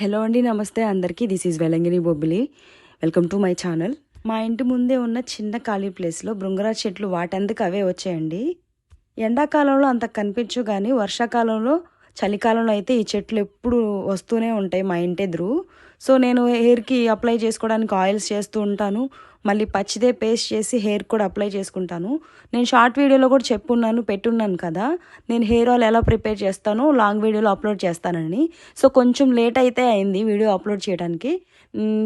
Hello అండి నమస్తే అందరికీ. This is Velangini Bobbili welcome to my channel మా ఇంటి ముందే ఉన్న చిన్న ఖాళీ ప్లేస్లో భృంగరాజ్ చెట్లు వాటందుకు అవే వచ్చాయండి? ఎండాకాలంలో అంత కనిపించు కానీ వర్షాకాలంలో చలికాలంలో అయితే ఈ చెట్లు ఎప్పుడు వస్తూనే ఉంటాయి మా ఇంటి ఎదురు. సో నేను హెయిర్కి అప్లై చేసుకోవడానికి ఆయిల్స్ చేస్తూ ఉంటాను. మళ్ళీ పచ్చిదే పేస్ట్ చేసి హెయిర్ కూడా అప్లై చేసుకుంటాను. నేను షార్ట్ వీడియోలో కూడా చెప్పున్నాను పెట్టున్నాను కదా. నేను హెయిర్ ఆయిల్ ఎలా ప్రిపేర్ చేస్తానో లాంగ్ వీడియోలో అప్లోడ్ చేస్తానని. సో కొంచెం లేట్ అయితే అయింది వీడియో అప్లోడ్ చేయడానికి.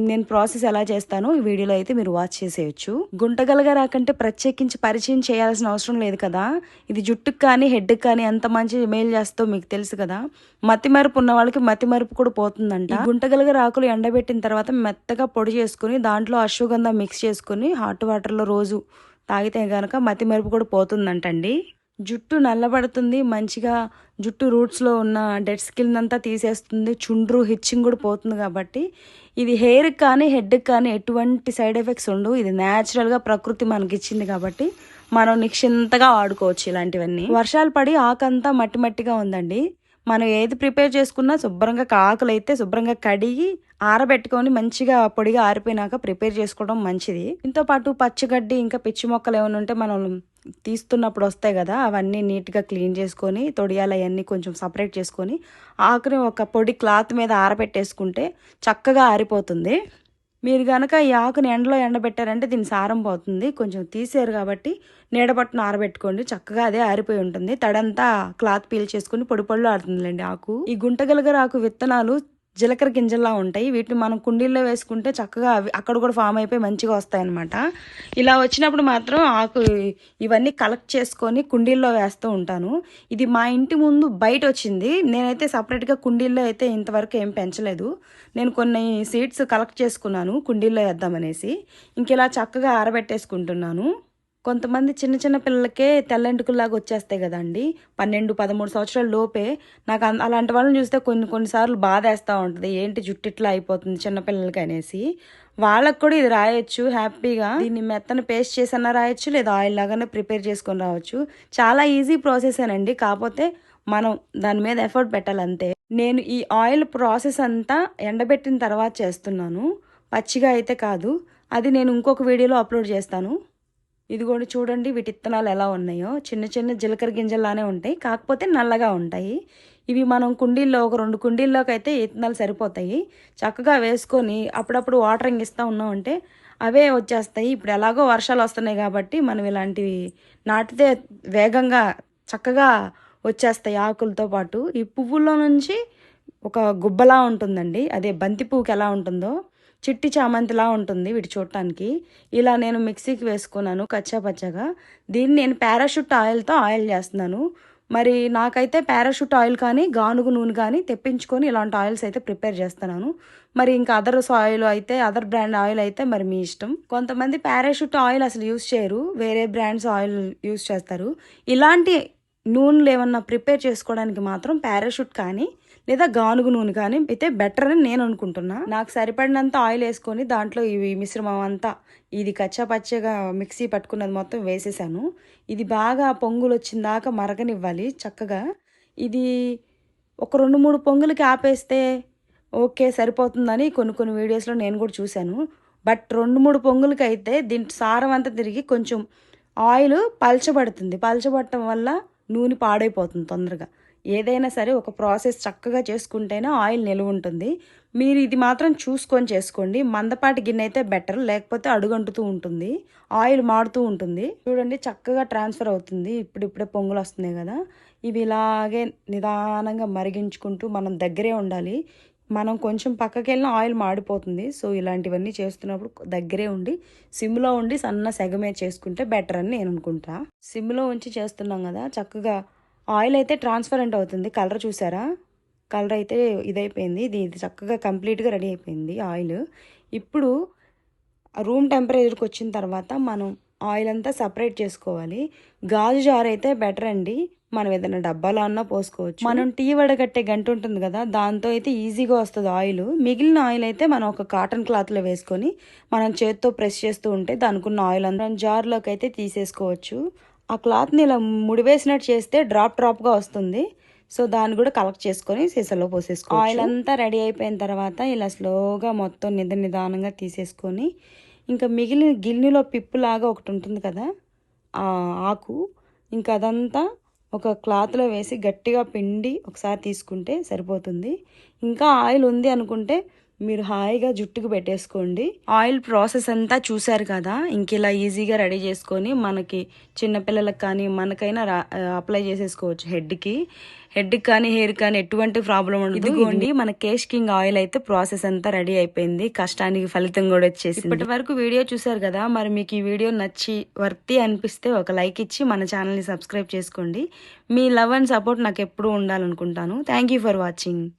నేను ప్రాసెస్ ఎలా చేస్తానో ఈ వీడియోలో అయితే మీరు వాచ్ చేసేయచ్చు. గుంటగలగా రాకంటే ప్రత్యేకించి పరిచయం చేయాల్సిన అవసరం లేదు కదా. ఇది జుట్టుకు కానీ హెడ్కి కానీ ఎంత మంచి మేల్ చేస్తో మీకు తెలుసు కదా. మతి మరుపు ఉన్న వాళ్ళకి మతి మరుపు కూడా పోతుందంట. గుంటగలగా రాకులు ఎండబెట్టిన తర్వాత మెత్తగా పొడి చేసుకుని దాంట్లో అశ్వగంధ మిక్స్ చేసుకుని హాట్ వాటర్లో రోజు తాగితే గనక మతి మరుపు కూడా పోతుందంటండి. జుట్టు నల్లబడుతుంది మంచిగా జుట్టు రూట్స్లో ఉన్న డెడ్ స్కిన్ అంతా తీసేస్తుంది చుండ్రు హిచ్చింగ్ కూడా పోతుంది కాబట్టి ఇది హెయిర్కి కానీ హెడ్కి కానీ ఎటువంటి సైడ్ ఎఫెక్ట్స్ ఉండవు. ఇది న్యాచురల్గా ప్రకృతి మనకి ఇచ్చింది కాబట్టి మనం నిక్షింతగా ఆడుకోవచ్చు ఇలాంటివన్నీ. వర్షాలు పడి ఆకంతా మట్టి మట్టిగా ఉందండి. మనం ఏది ప్రిపేర్ చేసుకున్నా శుభ్రంగా కాకులు అయితే శుభ్రంగా కడిగి ఆరబెట్టుకొని మంచిగా పొడిగా ఆరిపోయినాక ప్రిపేర్ చేసుకోవడం మంచిది. దీంతో పాటు పచ్చిగడ్డి ఇంకా పిచ్చి మొక్కలు ఏమైనా ఉంటే మనం తీస్తున్నప్పుడు వస్తాయి కదా అవన్నీ నీట్గా క్లీన్ చేసుకొని తొడియాలు అవన్నీ కొంచెం సపరేట్ చేసుకొని ఆకుని ఒక పొడి క్లాత్ మీద ఆరబెట్టేసుకుంటే చక్కగా ఆరిపోతుంది. మీరు కనుక ఈ ఆకుని ఎండలో ఎండబెట్టారంటే దీని సారం పోతుంది. కొంచెం తీసారు కాబట్టి నీడబట్టున ఆరబెట్టుకోండి. చక్కగా అదే ఆరిపోయి ఉంటుంది. తడంతా క్లాత్ పీల్ చేసుకుని పొడి పళ్ళు ఆడుతుందిలేండి ఆకు. ఈ గుంటగలగర ఆకు విత్తనాలు జీలకర్ర గింజల్లా ఉంటాయి. వీటిని మనం కుండీల్లో వేసుకుంటే చక్కగా అవి అక్కడ కూడా ఫామ్ అయిపోయి మంచిగా వస్తాయి అనమాట ఇలా వచ్చినప్పుడు మాత్రం ఆకు ఇవన్నీ కలెక్ట్ చేసుకొని కుండీల్లో వేస్తూ ఉంటాను. ఇది మా ఇంటి ముందు బయట వచ్చింది. నేనైతే సపరేట్గా కుండీల్లో అయితే ఇంతవరకు ఏం పెంచలేదు. నేను కొన్ని సీడ్స్ కలెక్ట్ చేసుకున్నాను కుండీల్లో వేద్దామనేసి. ఇంకెలా చక్కగా ఆరబెట్టేసుకుంటున్నాను. కొంతమంది చిన్న చిన్న పిల్లలకే తెల్లంటుకుల్లాగా వచ్చేస్తాయి కదండి. పన్నెండు పదమూడు సంవత్సరాల లోపే నాకు అలాంటి వాళ్ళని చూస్తే కొన్ని కొన్నిసార్లు బాధ వేస్తూ ఉంటుంది. ఏంటి జుట్టు ఇట్లా అయిపోతుంది చిన్నపిల్లలకి అనేసి. వాళ్ళకు కూడా ఇది రాయొచ్చు హ్యాపీగా. దీన్ని మెత్తన పేస్ట్ చేసన్నా రాయొచ్చు లేదా ఆయిల్ లాగానే ప్రిపేర్ చేసుకొని రావచ్చు. చాలా ఈజీ ప్రాసెసేనండి కాకపోతే మనం దాని మీద ఎఫర్ట్ పెట్టాలి అంతే నేను ఈ ఆయిల్ ప్రాసెస్ అంతా ఎండబెట్టిన తర్వాత చేస్తున్నాను. పచ్చిగా అయితే కాదు. అది నేను ఇంకొక వీడియోలో అప్లోడ్ చేస్తాను. ఇది కూడా చూడండి వీటి విత్తనాలు ఎలా ఉన్నాయో. చిన్న చిన్న జీలకర్ర గింజల్లానే ఉంటాయి. కాకపోతే నల్లగా ఉంటాయి. ఇవి మనం కుండీల్లో ఒక రెండు కుండీల్లోకి అయితే విత్తనాలు సరిపోతాయి. చక్కగా వేసుకొని అప్పుడప్పుడు వాటరింగ్ ఇస్తూ ఉన్నామంటే అవే వచ్చేస్తాయి. ఇప్పుడు ఎలాగో వర్షాలు వస్తున్నాయి కాబట్టి మనం ఇలాంటివి నాటితే వేగంగా చక్కగా వచ్చేస్తాయి ఆకులతో పాటు. ఈ పువ్వుల్లో నుంచి ఒక గుబ్బలా ఉంటుందండి. అదే బంతి పువ్వుకి ఎలా ఉంటుందో చిట్టి చామంతిలా ఉంటుంది వీటి చూడటానికి. ఇలా నేను మిక్సీకి వేసుకున్నాను కచ్చా పచ్చగా. దీన్ని నేను పారాషూట్ ఆయిల్తో ఆయిల్ చేస్తున్నాను. మరి నాకైతే పారాషూట్ ఆయిల్ కానీ గానుగు నూనె కానీ తెప్పించుకొని ఇలాంటి ఆయిల్స్ అయితే ప్రిపేర్ చేస్తున్నాను. మరి ఇంకా అదర్ ఆయిల్ అయితే అదర్ బ్రాండ్ ఆయిల్ అయితే మరి మీ ఇష్టం. కొంతమంది పారాషూట్ ఆయిల్ అసలు యూస్ చేయరు. వేరే బ్రాండ్స్ ఆయిల్ యూస్ చేస్తారు. ఇలాంటి నూనెలు ఏమన్నా ప్రిపేర్ చేసుకోవడానికి మాత్రం పారాషూట్ కానీ లేదా గానుగు నూనె కానీ అయితే బెటర్ అని నేను అనుకుంటున్నా. నాకు సరిపడినంత ఆయిల్ వేసుకొని దాంట్లో ఇవి మిశ్రమం అంతా ఇది కచ్చాపచ్చగా మిక్సీ పట్టుకున్నది మొత్తం వేసేసాను. ఇది బాగా పొంగులు వచ్చిన దాకా మరగనివ్వాలి చక్కగా. ఇది ఒక రెండు మూడు పొంగులకి ఆపేస్తే ఓకే సరిపోతుందని కొన్ని కొన్ని వీడియోస్లో నేను కూడా చూశాను. బట్ రెండు మూడు పొంగులకి అయితే దీని సారం అంతా తిరిగి కొంచెం ఆయిల్ పలచబడుతుంది. పలచబడటం వల్ల నూనె పాడైపోతుంది తొందరగా. ఏదైనా సరే ఒక ప్రాసెస్ చక్కగా చేసుకుంటేనే ఆయిల్ నిలువ ఉంటుంది. మీరు ఇది మాత్రం చూసుకొని చేసుకోండి. మందపాటి గిన్నె అయితే బెటర్ లేకపోతే అడుగంటుతూ ఉంటుంది. ఆయిల్ మాడుతూ ఉంటుంది. చూడండి చక్కగా ట్రాన్స్ఫర్ అవుతుంది. ఇప్పుడిప్పుడే పొంగులు వస్తున్నాయి కదా. ఇవి ఇలాగే నిదానంగా మరిగించుకుంటూ మనం దగ్గరే ఉండాలి. మనం కొంచెం పక్కకి వెళ్ళిన ఆయిల్ మాడిపోతుంది. సో ఇలాంటివన్నీ చేస్తున్నప్పుడు దగ్గరే ఉండి సిమ్లో ఉండి సన్న సెగమే చేసుకుంటే బెటర్ అని నేను అనుకుంటా. సిమ్లో ఉంచి చేస్తున్నాం కదా. చక్కగా ఆయిల్ అయితే ట్రాన్స్పరెంట్ అవుతుంది. కలర్ చూసారా? కలర్ అయితే ఇదైపోయింది. ఇది చక్కగా కంప్లీట్గా రెడీ అయిపోయింది ఆయిల్. ఇప్పుడు రూమ్ టెంపరేచర్కి వచ్చిన తర్వాత మనం ఆయిల్ అంతా సపరేట్ చేసుకోవాలి. గాజు జార్ అయితే బెటర్ అండి. మనం ఏదైనా డబ్బాలో అన్నా పోసుకోవచ్చు. మనం టీ వడగట్టే గంట ఉంటుంది కదా దాంతో అయితే ఈజీగా వస్తుంది ఆయిల్. మిగిలిన ఆయిల్ అయితే మనం ఒక కాటన్ క్లాత్లో వేసుకొని మనం చేత్తో ప్రెస్ చేస్తూ ఉంటే దానికి ఉన్న ఆయిల్ అంతా జార్లోకి అయితే తీసేసుకోవచ్చు. ఆ క్లాత్ని ఇలా ముడివేసినట్టు చేస్తే డ్రాప్ డ్రాప్గా వస్తుంది. సో దాన్ని కూడా కలెక్ట్ చేసుకొని సీసాలో పోసేసుకో ఆయిల్ అంతా రెడీ అయిపోయిన తర్వాత ఇలా స్లోగా మొత్తం నిద నిదానంగా తీసేసుకొని ఇంకా మిగిలిన గిన్నెలో పిప్పులాగా ఒకటి ఉంటుంది కదా ఆ ఆకు ఇంకా అదంతా ఒక క్లాత్లో వేసి గట్టిగా పిండి ఒకసారి తీసుకుంటే సరిపోతుంది. ఇంకా ఆయిల్ ఉంది అనుకుంటే మీరు హాయిగా జుట్టుకు పెట్టేసుకోండి. ఆయిల్ ప్రాసెస్ అంతా చూసారు కదా? ఇంక ఇలా ఈజీగా రెడీ చేసుకొని మనకి చిన్నపిల్లలకు కానీ మనకైనా అప్లై చేసేసుకోవచ్చు హెడ్కి. హెడ్కి కానీ హెయిర్ కానీ ఎటువంటి ప్రాబ్లం ఉండదు. ఇదిగోండి. మన కేష్ కింగ్ ఆయిల్ అయితే ప్రాసెస్ అంతా రెడీ అయిపోయింది. కష్టానికి ఫలితం కూడా వచ్చేసి ఇప్పటి వరకు వీడియో చూసారు కదా? మరి మీకు ఈ వీడియో నచ్చి వర్తి అనిపిస్తే ఒక లైక్ ఇచ్చి మన ఛానల్ని సబ్స్క్రైబ్ చేసుకోండి. మీ లవ్ అండ్ సపోర్ట్ నాకు ఎప్పుడూ ఉండాలనుకుంటాను. Thank you for watching.